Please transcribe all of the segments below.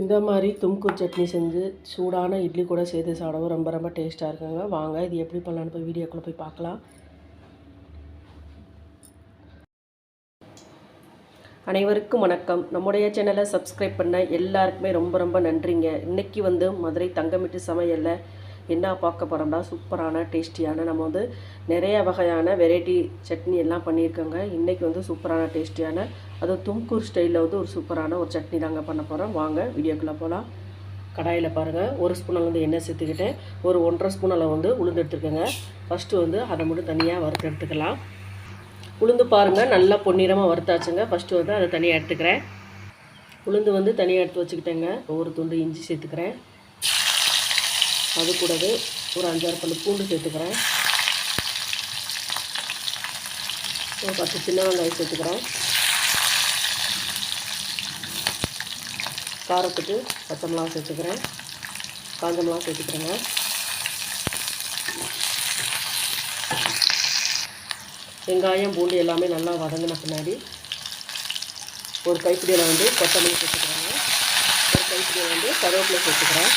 இந்த மாதிரி தும்கூர் சட்னி செஞ்சு சூடான இட்லி கூட சேர்த்து சாப்பிடவும் ரொம்ப ரொம்ப டேஸ்ட்டாக இருக்குங்க. வாங்க இது எப்படி பண்ணலான்னு போய் வீடியோக்குள்ளே போய் பார்க்கலாம். அனைவருக்கும் வணக்கம். நம்முடைய சேனலை சப்ஸ்கிரைப் பண்ண எல்லாருக்குமே ரொம்ப ரொம்ப நன்றிங்க. இன்றைக்கி வந்து மதுரை தங்கமிட்டு சமையலில் என்ன பார்க்க போகிறோம்னா சூப்பரான டேஸ்டியான நம்ம வந்து நிறைய வகையான வெரைட்டி சட்னி எல்லாம் பண்ணியிருக்கோங்க. இன்றைக்கி வந்து சூப்பரான டேஸ்டியான அதுவும் தும்கூர் ஸ்டைலில் வந்து ஒரு சூப்பரான ஒரு சட்னி தாங்க பண்ண போகிறோம் வாங்க வீடியோக்குள்ளே போகலாம் கடாயில் பாருங்கள் ஒரு ஸ்பூன் வந்து எண்ணெய் சேர்த்துக்கிட்டேன் ஒரு ஒன்றரை ஸ்பூன் அளவு வந்து உளுந்து எடுத்துக்கோங்க. ஃபஸ்ட்டு வந்து அதை மட்டும் தனியாக வறுத்து எடுத்துக்கலாம். உளுந்து பாருங்கள் நல்லா பொன்னிறமாக வறுத்தாச்சுங்க. ஃபஸ்ட்டு வந்து அதை தனியாக எடுத்துக்கிறேன். உளுந்து வந்து தனியாக எடுத்து வச்சுக்கிட்டேங்க. ஒரு துண்டு இஞ்சி சேர்த்துக்கிறேன். அது கூடவே ஒரு அஞ்சாறு பல்லு பூண்டு சேர்த்துக்கிறேன். ஒரு பத்து சின்ன வெங்காயம் சேர்த்துக்கிறேன். காரத்துக்கு பச்சை மிளகா சேர்த்துக்கிறேன். காஞ்ச மிளகா சேர்த்துக்கிறேங்க. வெங்காயம் பூண்டு எல்லாமே நல்லா வதங்கின பின்னாடி ஒரு கைப்பிடியில் வந்து கொத்தமல்லி சேர்த்துக்கிறாங்க. ஒரு கைப்பிடியில் வந்து கருவேப்பிலை சேர்த்துக்கிறேன்.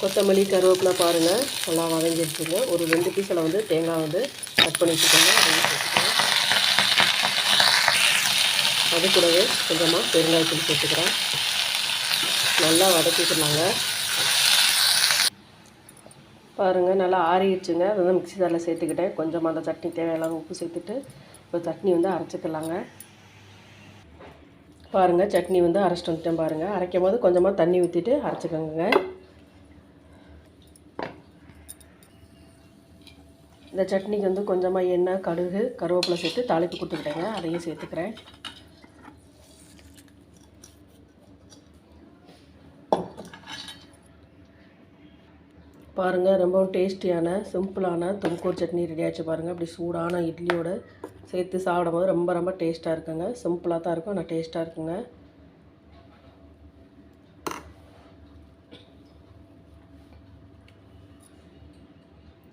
கொத்தமல்லி கருவேப்பிலை பாருங்கள் நல்லா வதங்கிடுச்சுங்க ஒரு ரெண்டு பீஸில் வந்து தேங்காய் வந்து கட் பண்ணி வச்சுக்கோங்க. அது கூடவே கொஞ்சமாக பெருங்காயத்தூள் சேர்த்துக்கிறேன் நல்லா வதக்கிக்கலாங்க பாருங்கள் நல்லா ஆறிடுச்சுங்க. அதை வந்து மிக்சி ஜாரில் சேர்த்துக்கிட்டேன். கொஞ்சமாக அந்த சட்னி தேவையில்லாத உப்பு சேர்த்துட்டு இப்போ சட்னி வந்து அரைச்சிக்கலாங்க. பாருங்கள் சட்னி வந்து அரைச்சிட்டு வந்துட்டேன் பாருங்கள் அரைக்கும் போது கொஞ்சமாக தண்ணி ஊற்றிட்டு அரைச்சிக்கோங்க. இந்த சட்னிக்கு வந்து கொஞ்சமாக எண்ணெய் கடுகு கருவேப்பிலை சேர்த்து தாளிப்பு கொடுத்துக்கிட்டேங்க. அதையும் சேர்த்துக்கிறேன். பாருங்கள் ரொம்பவும் டேஸ்டியான சிம்பிளான தும்கூர் சட்னி ரெடி ஆச்சு பாருங்கள் அப்படி சூடான இட்லியோட சேர்த்து சாப்பிடும்போது ரொம்ப ரொம்ப டேஸ்ட்டாக இருக்குங்க. சிம்பிளாக தான் இருக்கும் ஆனால் டேஸ்ட்டாக இருக்குங்க.